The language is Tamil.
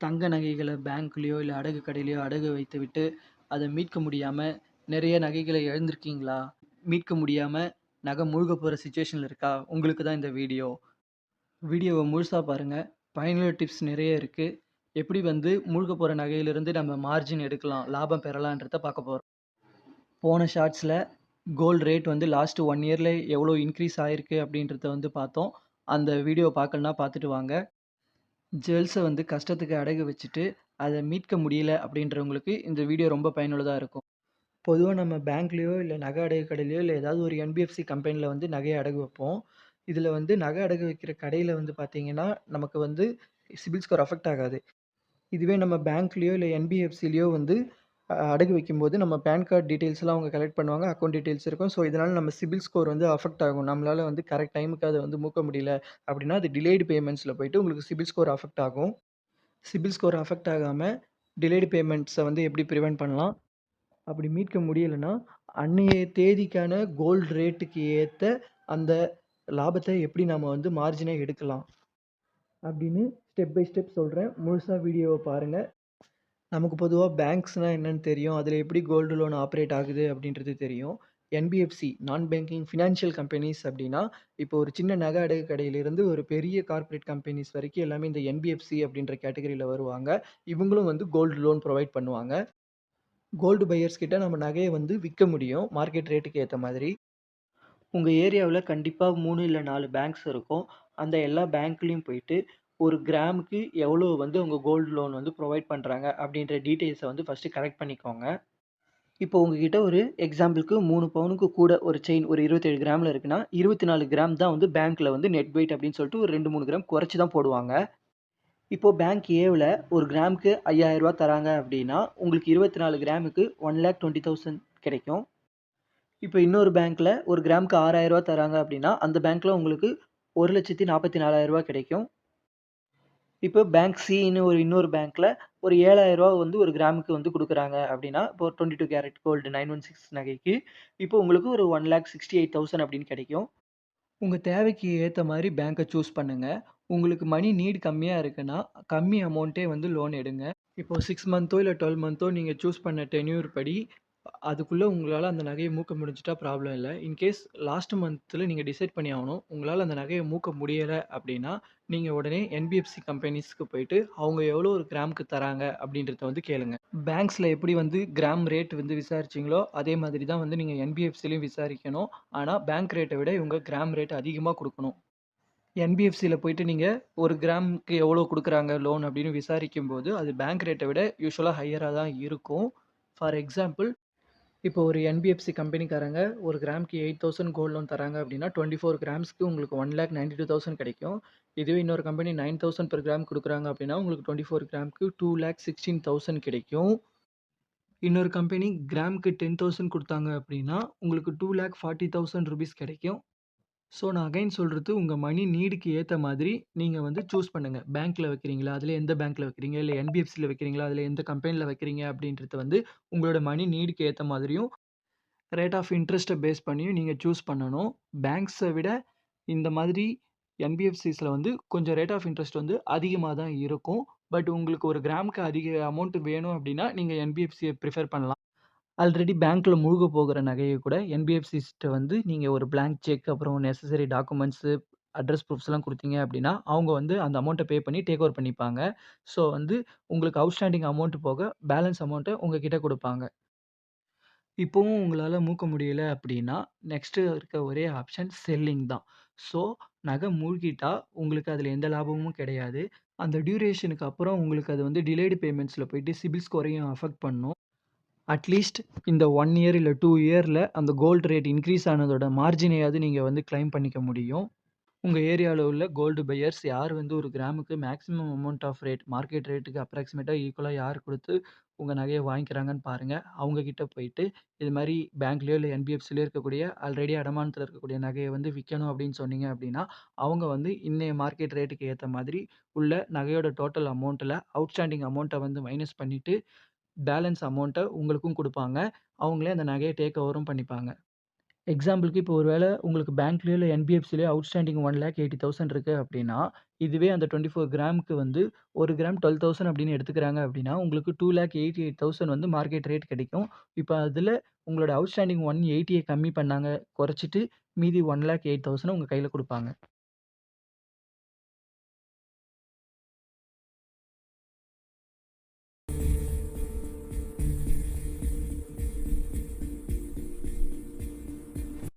தங்க நகைகளை பேங்க்லேயோ இல்லை அடகு கடையிலையோ அடகு வைத்துவிட்டு, அதை மீட்க முடியாமல் நிறைய நகைகளை இழந்திருக்கீங்களா? மீட்க முடியாமல் நகை மூழ்க போகிற சுச்சுவேஷனில் இருக்கா? உங்களுக்கு தான் இந்த வீடியோ. வீடியோவை முழுசாக பாருங்கள் பயனுள்ள டிப்ஸ் நிறைய இருக்குது எப்படி வந்து மூழ்க போகிற நகையிலிருந்து நம்ம மார்ஜின் எடுக்கலாம், லாபம் பெறலான்றத பார்க்க போகிறோம் போன ஷார்ட்ஸில் கோல்டு ரேட் வந்து லாஸ்ட் ஒன் இயரில் எவ்வளோ இன்க்ரீஸ் ஆகிருக்கு அப்படின்றத வந்து பார்த்தோம். அந்த வீடியோ பார்க்கலனா பார்த்துட்டு வாங்க. ஜுவல்ஸ வந்து கஷ்டத்துக்கு அடகு வச்சுட்டு, அதை மீட்க முடியல அப்படின்றவங்களுக்கு இந்த வீடியோ ரொம்ப பயனுள்ளதாக இருக்கும். பொதுவாக நம்ம பேங்க்லேயோ இல்லை நகை அடகு கடையிலையோ இல்லை ஏதாவது ஒரு என்பிஎஃப்சி கம்பெனியில் வந்து நகையை அடகு வைப்போம். இதில் வந்து நகை அடகு வைக்கிற கடையில் வந்து பார்த்தீங்கன்னா, நமக்கு வந்து சிபில் ஸ்கோர் அஃபெக்ட் ஆகாது. இதுவே நம்ம பேங்க்லேயோ இல்லை என்பிஎஃப்சிலேயோ வந்து அடகு வைக்கும்போது நம்ம பேன் கார்டு டீட்டெயில்ஸ்லாம் அவங்க கலெக்ட் பண்ணுவாங்க. அக்கௌண்ட் டீட்டெயில்ஸ் இருக்கும். ஸோ, இதனால் நம்ம சிபில் ஸ்கோர் வந்து அஃபெக்ட் ஆகும். நம்மளால் வந்து கரெக்ட் டைமுக்கு அதை வந்து மூக்க முடியல அப்படின்னா, அது டிலேடு பேமெண்ட்ஸில் போயிட்டு உங்களுக்கு சிபில் ஸ்கோர் அஃபெக்ட் ஆகும். சிபில் ஸ்கோர் அஃபெக்ட் ஆகாம டிலேடு பேமெண்ட்ஸை வந்து எப்படி ப்ரிவெண்ட் பண்ணலாம்? அப்படி மீட்க முடியலன்னா, அன்னைய தேதிக்கான கோல்ட் ரேட்டுக்கு ஏற்ற அந்த லாபத்தை எப்படி நாம் வந்து மார்ஜினை எடுக்கலாம்? அப்படின்னு ஸ்டெப் பை ஸ்டெப் சொல்கிறேன் முழுசாக வீடியோவை பாருங்கள் நமக்கு பொதுவாக பேங்க்ஸ்னால் என்னென்னு தெரியும். அதில் எப்படி கோல்டு லோன் ஆப்ரேட் ஆகுது அப்படின்றது தெரியும். என்பிஎஃப்சி நான் பேங்கிங் ஃபினான்ஷியல் கம்பெனிஸ் அப்படின்னா, இப்போ ஒரு சின்ன நகை அடகு கடையிலிருந்து ஒரு பெரிய கார்ப்பரேட் கம்பெனிஸ் வரைக்கும் எல்லாமே இந்த என்பிஎஃப்சி அப்படின்ற கேட்டகரியில் வருவாங்க. இவங்களும் வந்து கோல்டு லோன் ப்ரொவைட் பண்ணுவாங்க. கோல்டு பையர்ஸ் கிட்ட நம்ம நகையை வந்து விற்க முடியும். மார்க்கெட் ரேட்டுக்கு ஏற்ற மாதிரி. உங்கள் ஏரியாவில் கண்டிப்பாக மூணு இல்லை நாலு பேங்க்ஸ் இருக்கும். அந்த எல்லா பேங்க்லேயும் போயிட்டு, ஒரு கிராமுக்கு எவ்வளோ வந்து உங்கள் கோல்டு லோன் வந்து ப்ரொவைட் பண்ணுறாங்க அப்படின்ற டீட்டெயில்ஸை வந்து ஃபஸ்ட்டு கரெக்ட் பண்ணிக்கோங்க. இப்போ உங்ககிட்ட ஒரு எக்ஸாம்பிளுக்கு மூணு பவுனுக்கு கூட ஒரு செயின் ஒரு இருபத்தேழு கிராமில் இருக்குன்னா, 24 கிராம் தான் வந்து பேங்க்கில் வந்து நெட் வெயிட் அப்படின்னு சொல்லிட்டு ஒரு 2, 3 கிராம் குறைச்சி தான் போடுவாங்க. இப்போது பேங்க் ஏவில் ஒரு கிராமுக்கு ரூ. 5000 தராங்க அப்படின்னா, உங்களுக்கு 24 கிராமுக்கு 1,20,000 கிடைக்கும். இப்போ இன்னொரு பேங்க்கில் ஒரு கிராமுக்கு ரூ. 6000 தராங்க அப்படின்னா, அந்த பேங்க்கில் உங்களுக்கு ஒரு லட்சத்தி நாற்பத்தி 1,44,000 கிடைக்கும். இப்போ பேங்க் சின்னு ஒரு இன்னொரு பேங்க்கில் ஒரு ரூ. 7000 வந்து ஒரு கிராமுக்கு வந்து கொடுக்குறாங்க அப்படின்னா, இப்போ 22 கேரட் கோல்டு 916 நகைக்கு இப்போ உங்களுக்கு ஒரு 1,68,000 அப்படின்னு கிடைக்கும். உங்கள் தேவைக்கு ஏற்ற மாதிரி பேங்க்கை சூஸ் பண்ணுங்கள் உங்களுக்கு மணி நீட் கம்மியாக இருக்குன்னா, கம்மி அமௌண்ட்டே வந்து லோன் எடுங்க. இப்போ சிக்ஸ் மந்த்தோ இல்லை டுவெல் மந்த்தோ நீங்கள் சூஸ் பண்ண டென்யூர் படி அதுக்குள்ள உங்களால அந்த நகைய மூக்க முடிஞ்சுட்டா ப்ராப்ளம் இல்ல. இன்கேஸ் லாஸ்ட் மந்த்ல நீங்க டிசைட் பண்ணி ஆகணும். உங்களால அந்த நகைய மூக்க முடியல அப்படின்னா, நீங்க உடனே என்பிஎஃப்சி கம்பெனிஸ்க்கு போயிட்டு அவங்க எவ்வளோ ஒரு கிராமுக்கு தராங்க அப்படின்றத வந்து கேளுங்க. பேங்க்ஸ்ல எப்படி வந்து கிராம் ரேட் வந்து விசாரிச்சீங்களோ, அதே மாதிரி தான் வந்து நீங்க என்பிஎஃப்சிலயும் விசாரிக்கணும். ஆனா பேங்க் ரேட்ட விட இவங்க கிராம் ரேட் அதிகமா குடுக்கணும். என்பிஎஃப்சில போயிட்டு நீங்க ஒரு கிராமுக்கு எவ்வளோ குடுக்குறாங்க லோன் அப்படின்னு விசாரிக்கும்போது, அது பேங்க் ரேட்ட விட யூசுவலா ஹையரா தான் இருக்கும். ஃபார் எக்ஸாம்பிள் இப்போ ஒரு என்பிஎஃப்சி கம்பெனிக்காரங்க ஒரு கிராமுக்கு 8000 கோல்ட் லோன் தராங்க அப்படின்னா, 24 கிராம்ஸ்க்கு உங்களுக்கு 1,92,000 கிடைக்கும். இதுவே இன்னொரு கம்பெனி 9000 பெர் கிராம் கொடுக்குறாங்க அப்படின்னா, உங்களுக்கு 24 கிராமுக்கு 2,16,000 கிடைக்கும். இன்னொரு கம்பெனி கிராம்க்கு டென் தௌசண்ட் கொடுத்தாங்க அப்படின்னா, உங்களுக்கு two lakh forty thousand rupees கிடைக்கும். ஸோ நான் அகைன் சொல்கிறது உங்கள் மணி நீடுக்கு ஏற்ற மாதிரி நீங்கள் வந்து சூஸ் பண்ணுங்கள் பேங்க்கில் வைக்கிறீங்களா? அதில் எந்த பேங்க்ல வைக்கிறீங்க? இல்லை என்பிஎஃப்சியில் வைக்கிறீங்களா? அதில் எந்த கம்பெனியில் வைக்கிறீங்க? அப்படின்றத வந்து உங்களோட மணி நீடுக்கு ஏற்ற மாதிரியும், ரேட் ஆஃப் இன்ட்ரெஸ்ட்டை பேஸ் பண்ணியும் நீங்கள் சூஸ் பண்ணணும். பேங்க்ஸை விட இந்த மாதிரி என்பிஎஃப்சிஸில் வந்து கொஞ்சம் ரேட் ஆஃப் இன்ட்ரெஸ்ட் வந்து அதிகமாக தான் இருக்கும். பட் உங்களுக்கு ஒரு கிராமுக்கு அதிக அமௌண்ட் வேணும் அப்படின்னா, நீங்கள் என்பிஎஃப்சியை ப்ரிஃபர் பண்ணலாம். ஆல்ரெடி பேங்க்ல முழுக போகிற நகையை கூட என்பிஎஃப்சிஸ்ட்ட வந்து நீங்க ஒரு பிளாங்க் செக் அப்புறம் நெசசரி டாக்குமெண்ட்ஸு, அட்ரஸ் ப்ரூஃப்ஸ்லாம் குடுத்தீங்க அப்படின்னா, அவங்க வந்து அந்த அமௌண்ட்ட பே பண்ணி டேக் ஓவர் பண்ணிப்பாங்க. ஸோ வந்து உங்களுக்கு அவுட்ஸ்டாண்டிங் அமௌண்ட் போக பேலன்ஸ் அமௌண்ட்ட உங்ககிட்ட குடுப்பாங்க. இப்பவும் உங்களால மூக்க முடியல அப்படின்னா, நெக்ஸ்ட்டு இருக்க ஒரே ஆப்ஷன் செல்லிங் தான். ஸோ நகை மூழ்கிட்டா உங்களுக்கு அதுல எந்த லாபமும் கிடையாது. அந்த டியூரேஷனுக்கு அப்புறம் உங்களுக்கு அது வந்து டிலேடு பேமெண்ட்ஸ்ல போயிட்டு சிபில் ஸ்கோரையும் அஃபெக்ட் பண்ணும். அட்லீஸ்ட் இந்த ஒன் இயர் இல்லை டூ இயரில் அந்த கோல்ட் ரேட் இன்க்ரீஸ் ஆனதோட மார்ஜினையாவது நீங்கள் வந்து கிளைம் பண்ணிக்க முடியும். உங்கள் ஏரியாவில் உள்ள கோல்டு பையர்ஸ் யார் வந்து ஒரு கிராமுக்கு maximum amount of rate market ரேட்டுக்கு அப்ராக்சிமேட்டாக ஈக்குவலாக யார் கொடுத்து உங்கள் நகையை வாங்கிக்கிறாங்கன்னு பாருங்கள் அவங்கக்கிட்ட போயிட்டு இது மாதிரி பேங்க்லேயோ இல்லை என்பிஎஃப்சிலையோ இருக்கக்கூடிய ஆல்ரெடி அடமானத்தில் இருக்கக்கூடிய நகையை வந்து விற்கணும் அப்படின்னு சொன்னீங்க அப்படின்னா, அவங்க வந்து இன்னைய மார்க்கெட் ரேட்டுக்கு ஏற்ற மாதிரி உள்ள நகையோட டோட்டல் அமௌண்ட்டில் அவுட்ஸ்டாண்டிங் அமௌண்ட்டை வந்து மைனஸ் பண்ணிவிட்டு பேலன்ஸ் அமௌண்ட்டை உங்களுக்கும் கொடுப்பாங்க அவங்களே அந்த நகையை டேக் ஓவரும் பண்ணிப்பாங்க. எக்ஸாம்பிளுக்கு இப்போ ஒரு வேளை உங்களுக்கு பேங்க்லேயோ இல்லை என்பிஎஃப்சிலேயோ அவுட்ஸ்டாண்டிங் 1,80,000 இருக்கு அப்டின்னா, இதுவே அந்த 24 கிராமுக்கு வந்து ஒரு கிராம் டுவெல் தௌசண்ட் அப்படின்னு எடுத்துக்கிறாங்க அப்படின்னா உங்களுக்கு 2,88,000 வந்து மார்க்கெட் ரேட் கிடைக்கும். இப்போ அதில் உங்களோட அவுட்ஸ்டாண்டிங் 180ய கம்மி பண்ணாங்க, குறைச்சிட்டு மீதி ஒன் லேக் எயிட் தௌசண்ட் உங்கள் கையில் கொடுப்பாங்க